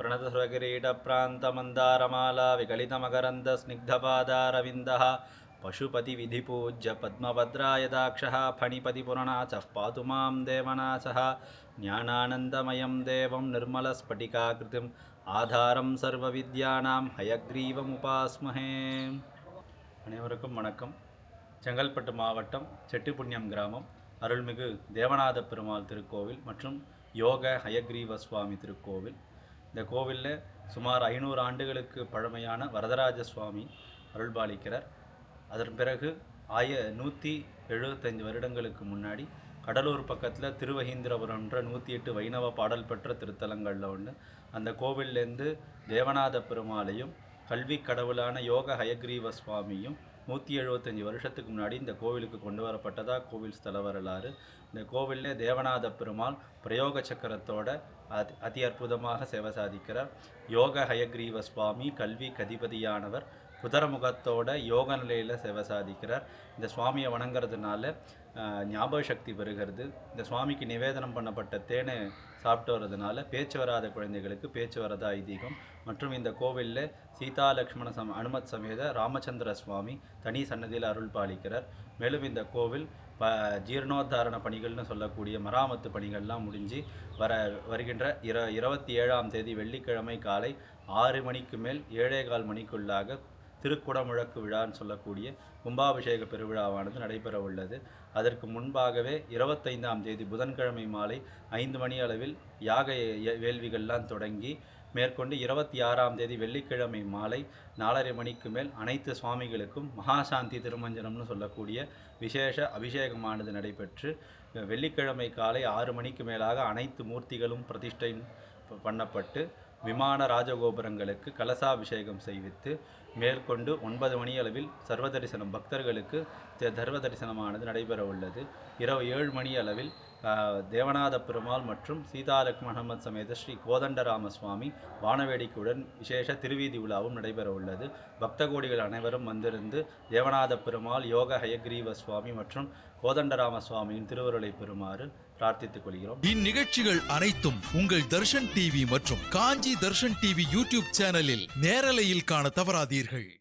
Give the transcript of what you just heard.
प्रणतस्वकिरीटप्रान्तमन्दारमाला विकलितमकरन्दस्निग्धपादारविन्दः पशुपतिविधिपूज्य पद्मभद्रायदाक्षः फणिपतिपुरनाचः पातु मां देवनाचः ज्ञानानन्दमयं देवं निर्मलस्फटिकाकृतिम् ஆதாரம் சர்வ வித்யானாம் ஹயக்ரீவம் உபாஸ்மஹே அனைவருக்கும் வணக்கம் செங்கல்பட்டு மாவட்டம் செட்டிப்புண்ணியம் கிராமம் அருள்மிகு தேவநாத பெருமாள் திருக்கோவில் மற்றும் யோக ஹயக்ரீவ சுவாமி திருக்கோவில் இந்த கோவிலில் சுமார் ஐநூறு ஆண்டுகளுக்கு பழமையான வரதராஜ சுவாமி அருள்பாலிக்கிறார். அதன் பிறகு ஆய நூற்றி எழுபத்தஞ்சு வருடங்களுக்கு முன்னாடி கடலூர் பக்கத்தில் திருவகீந்திரபுரம்ன்ற நூற்றி எட்டு வைணவ பாடல் பெற்ற திருத்தலங்களில் ஒன்று அந்த கோவில்லேருந்து தேவநாத பெருமாளையும் கல்வி கடவுளான யோக ஹயக்ரீவ சுவாமியும் நூற்றி எழுபத்தஞ்சி வருஷத்துக்கு முன்னாடி இந்த கோவிலுக்கு கொண்டு வரப்பட்டதா? கோவில் ஸ்தல வரலாறு. இந்த கோவிலில் தேவநாத பெருமாள் பிரயோக சக்கரத்தோட அதி அதி அற்புதமாக சேவை சாதிக்கிறார். யோக ஹயக்ரீவ சுவாமி கல்வி கதிபதியானவர் குதிரமுகத்தோட யோக நிலையில் சேவை சாதிக்கிறார். இந்த சுவாமியை வணங்குறதுனால ஞாபக சக்தி பெறுகிறது. இந்த சுவாமிக்கு நிவேதனம் பண்ணப்பட்ட தேனை சாப்பிட்டு வர்றதுனால பேச்சு வராத குழந்தைகளுக்கு பேச்சு வரதா ஐதீகம். மற்றும் இந்த கோவிலில் சீதா லக்ஷ்மண சம அனுமத் சமேத ராமச்சந்திர சுவாமி தனி சன்னதியில் அருள் பாலிக்கிறார். மேலும் இந்த கோவில் ப ஜீர்ணோத்தாரண பணிகள்னு சொல்லக்கூடிய மராமத்து பணிகள்லாம் முடிஞ்சு வர வருகின்ற இர இருபத்தி ஏழாம் தேதி வெள்ளிக்கிழமை காலை ஆறு மணிக்கு மேல் ஏழே கால் மணிக்குள்ளாக திருக்குடமுழக்கு விழான்னு சொல்லக்கூடிய கும்பாபிஷேக பெருவிழாவானது நடைபெற உள்ளது. அதற்கு முன்பாகவே இருபத்தைந்தாம் தேதி புதன்கிழமை மாலை ஐந்து மணி அளவில் யாக வேள்விகள்லாம் தொடங்கி மேற்கொண்டு இருபத்தி ஆறாம் தேதி வெள்ளிக்கிழமை மாலை நாலரை மணிக்கு மேல் அனைத்து சுவாமிகளுக்கும் மகாசாந்தி திருமஞ்சனம்னு சொல்லக்கூடிய விசேஷ அபிஷேகமானது நடைபெற்று வெள்ளிக்கிழமை காலை ஆறு மணிக்கு மேலாக அனைத்து மூர்த்திகளும் பிரதிஷ்டை ப- பண்ணப்பட்டு விமான ராஜகோபுரங்களுக்கு கலசாபிஷேகம் செய்வித்து மேற்கொண்டு ஒன்பது மணி அளவில் பக்தர்களுக்கு சர்வதரிசனமானது தர்வ நடைபெற உள்ளது இரவு ஏழு மணி அளவில் தேவநாத பெருமாள் மற்றும் சீதா ஹனுமத் சமேத ஸ்ரீ கோதண்டராம சுவாமி வானவேடிக்கையுடன் விசேஷ திருவீதி விழாவும் நடைபெற உள்ளது. பக்த கோடிகள் அனைவரும் வந்திருந்து தேவநாத பெருமாள் யோக ஹயக்ரீவ சுவாமி மற்றும் கோதண்டராம சுவாமியின் திருவருளை பெறுமாறு பிரார்த்தித்துக் கொள்கிறோம். இந்நிகழ்ச்சிகள் அனைத்தும் உங்கள் தர்ஷன் டிவி மற்றும் காஞ்சி தர்ஷன் டிவி யூடியூப் சேனலில் நேரலையில் காண தவறாதீர்கள்.